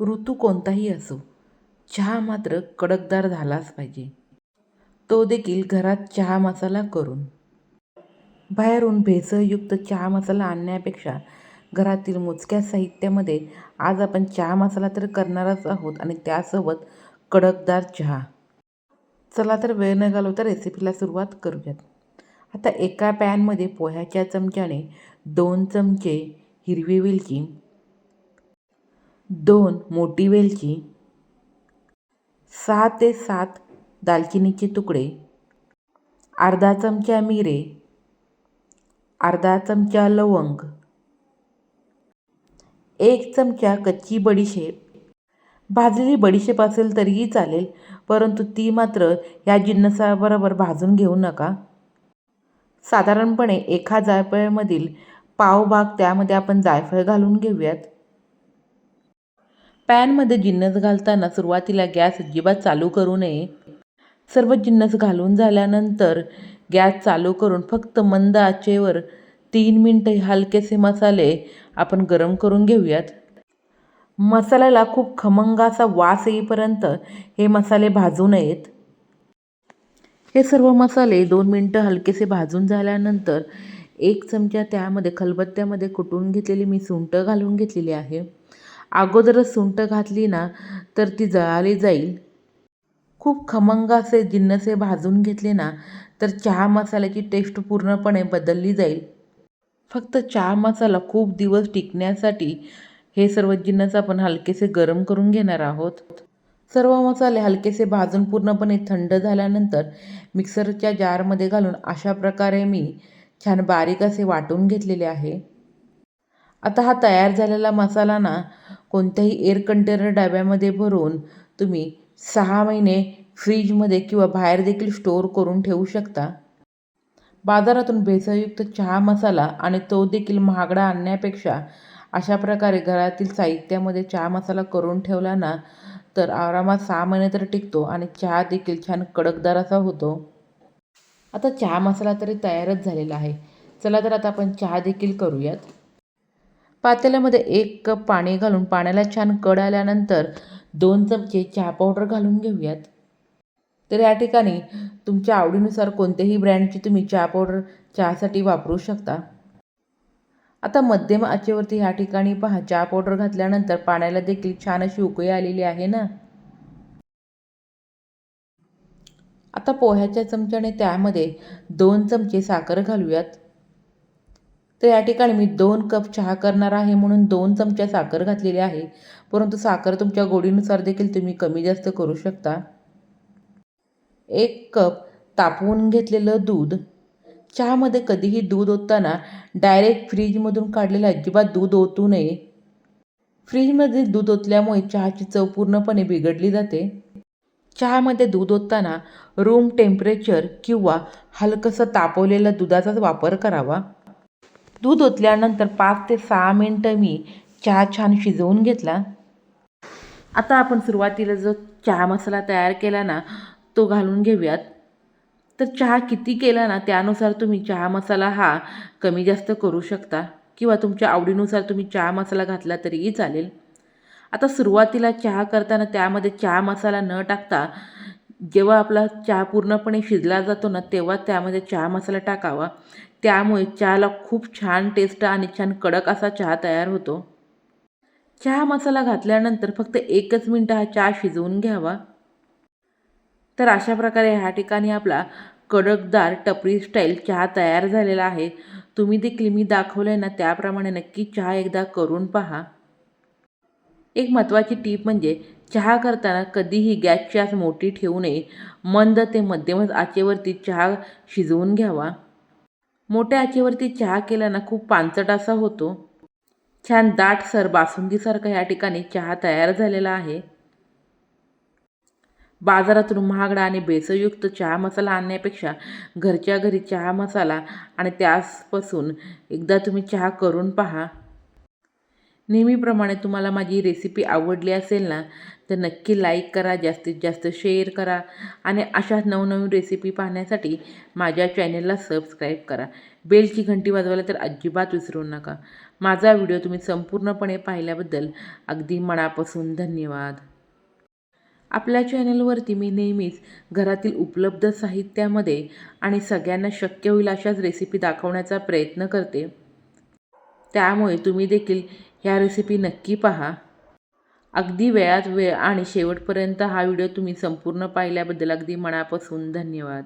ऋतू कोणताही असो चहा मात्र कडकदार झालाच पाहिजे. तो देखील घरात चहा मसाला करून. बाहेरून भेसळयुक्त चहा मसाला आणण्यापेक्षा घरातील मोजक्या साहित्यामध्ये आज आपण चहा मसाला तर करणारच आहोत आणि त्यासोबत कडकदार चहा. चला तर वेळ न घालवता रेसिपीला सुरुवात करूयात. आता एका पॅनमध्ये पोह्याच्या चमच्याने दोन चमचे हिरवी वेलची दोन मोठी वेलची सहा ते सात दालचिनीचे तुकडे अर्धा चमचा मिरे अर्धा चमचा लवंग एक चमचा कच्ची बडीशेप. भाजलेली बडीशेप असेल तरीही चालेल परंतु ती मात्र या जिन्नसाबरोबर भाजून घेऊ नका. साधारणपणे एका जायफळामधील पाव भाग त्यामध्ये आपण जायफळ घालून घेऊयात. पॅनमध्ये जिन्नस घालताना सुरुवातीला गॅस अजिबात चालू करू नये. सर्व जिन्नस घालून झाल्यानंतर गॅस चालू करून फक्त मंद आचेवर तीन मिनटं हलकेसे मसाले आपण गरम करून घेऊयात. मसाल्याला खूप खमंग असा वास येईपर्यंत हे मसाले भाजू नयेत. हे सर्व मसाले दोन मिनटं हलकेसे भाजून झाल्यानंतर एक चमचा त्यामध्ये खलबत्त्यामध्ये कुटून घेतलेली मी सुंठ घालून घेतलेली आहे. अगोदरच सुंट घातली ना तर ती जळाली जाईल. खूप खमंग असे जिन्नसे भाजून घेतले ना तर चहा मसाल्याची टेस्ट पूर्णपणे बदलली जाईल. फक्त चहा मसाला खूप दिवस टिकण्यासाठी हे सर्व जिन्नस आपण हलकेसे गरम करून घेणार आहोत. सर्व मसाले हलकेसे भाजून पूर्णपणे थंड झाल्यानंतर मिक्सरच्या जारमध्ये घालून अशा प्रकारे मी छान बारीक असे वाटून घेतलेले आहे. आता हा तयार झालेला मसाला ना कोणत्याही एअर कंटेनर डब्यामध्ये भरून तुम्ही सहा महिने फ्रीजमध्ये किंवा बाहेर देखील स्टोअर करून ठेवू शकता. बाजारातून भेसळयुक्त चहा मसाला आणि तो देखील महागडा आणण्यापेक्षा अशा प्रकारे घरातील साहित्यामध्ये चहा मसाला करून ठेवला ना तर आरामात सहा महिने तर टिकतो आणि चहा देखील छान कडकदार असा होतो. आता चहा मसाला तरी तयारच झालेला आहे. चला तर आता आपण चहा देखील करूयात. पातेल्यामध्ये एक कप पाणी घालून पाण्याला छान कड आल्यानंतर दोन चमचे चहा पावडर घालून घेऊयात. तर या ठिकाणी तुमच्या आवडीनुसार कोणत्याही ब्रँडची तुम्ही चहा पावडर चहासाठी वापरू शकता. आता मध्यम आचेवरती ह्या ठिकाणी पहा चहा पावडर घातल्यानंतर पाण्याला देखील छान अशी उकळी आलेली आहे ना? आता पोह्याच्या चमच्याने त्यामध्ये दोन चमचे साखर घालूयात. तर या ठिकाणी मी दोन कप चहा करणार आहे म्हणून दोन चमचा साखर घातलेली आहे. परंतु साखर तुमच्या गोडीनुसार देखील तुम्ही कमी जास्त करू शकता. एक कप तापवून घेतलेलं दूध. चहामध्ये कधीही दूध ओतताना डायरेक्ट फ्रीजमधून काढलेलं अजिबात दूध ओतू नये. फ्रीजमध्ये दूध ओतल्यामुळे चहाची चव पूर्णपणे बिघडली जाते. चहामध्ये दूध ओतताना रूम टेम्परेचर किंवा हलकंसं तापवलेल्या दुधाचाच वापर करावा. दूध ओतल्यानंतर पाच ते सहा मिनटं मी चहा छान शिजवून घेतला. आता आपण सुरुवातीला जो चहा मसाला तयार केला ना तो घालून घेऊयात. तर चहा किती केला ना त्यानुसार तुम्ही चहा मसाला हा कमी जास्त करू शकता किंवा तुमच्या आवडीनुसार तुम्ही चहा मसाला घातला तरीही चालेल. आता सुरुवातीला चहा करताना त्यामध्ये चहा मसाला न टाकता जेव्हा आपला चहा पूर्णपणे शिजला जातो ना तेव्हा त्यामध्ये चहा मसाला टाकावा. त्यामुळे चहाला खूप छान टेस्ट आणि छान कडक असा चहा तयार होतो. चहा मसाला घातल्यानंतर फक्त एकच मिनटं हा चहा शिजवून घ्यावा. तर अशा प्रकारे ह्या ठिकाणी आपला कडकदार टपरी स्टाईल चहा तयार झालेला आहे. तुम्ही देखील मी दाखवलं आहे ना त्याप्रमाणे नक्की चहा एकदा करून पहा. एक महत्त्वाची टीप म्हणजे चहा करताना कधीही गॅसची आस मोठी ठेवू नये. मंद ते मध्यमच आचेवरती चहा शिजवून घ्यावा. मोठ्या आचेवरती चहा केल्यानं खूप पांचट असा होतो. छान दाटसर बासुंदीसारखा या ठिकाणी चहा तयार झालेला आहे. बाजारातून महागडा आणि बेसयुक्त चहा मसाला आणण्यापेक्षा घरच्या घरी चहा मसाला आणि त्यासपासून एकदा तुम्ही चहा करून पहा. नेहमीप्रमाणे तुम्हाला माझी रेसिपी आवडली असेल ना तर नक्की लाईक करा जास्तीत जास्त शेअर करा आणि अशा नवनवीन रेसिपी पाहण्यासाठी माझ्या चॅनेलला सबस्क्राईब करा. बेलची घंटी वाजवायला तर अजिबात विसरू नका. माझा व्हिडिओ तुम्ही संपूर्णपणे पाहिल्याबद्दल अगदी मनापासून धन्यवाद. आपल्या चॅनलवरती मी नेहमीच घरातील उपलब्ध साहित्यामध्ये आणि सगळ्यांना शक्य होईल अशाच रेसिपी दाखवण्याचा प्रयत्न करते. त्यामुळे तुम्ही देखील ह्या रेसिपी नक्की पहा. अगदी वेळात वेळ आणि शेवटपर्यंत हा व्हिडिओ तुम्ही संपूर्ण पाहिल्याबद्दल अगदी मनापासून धन्यवाद.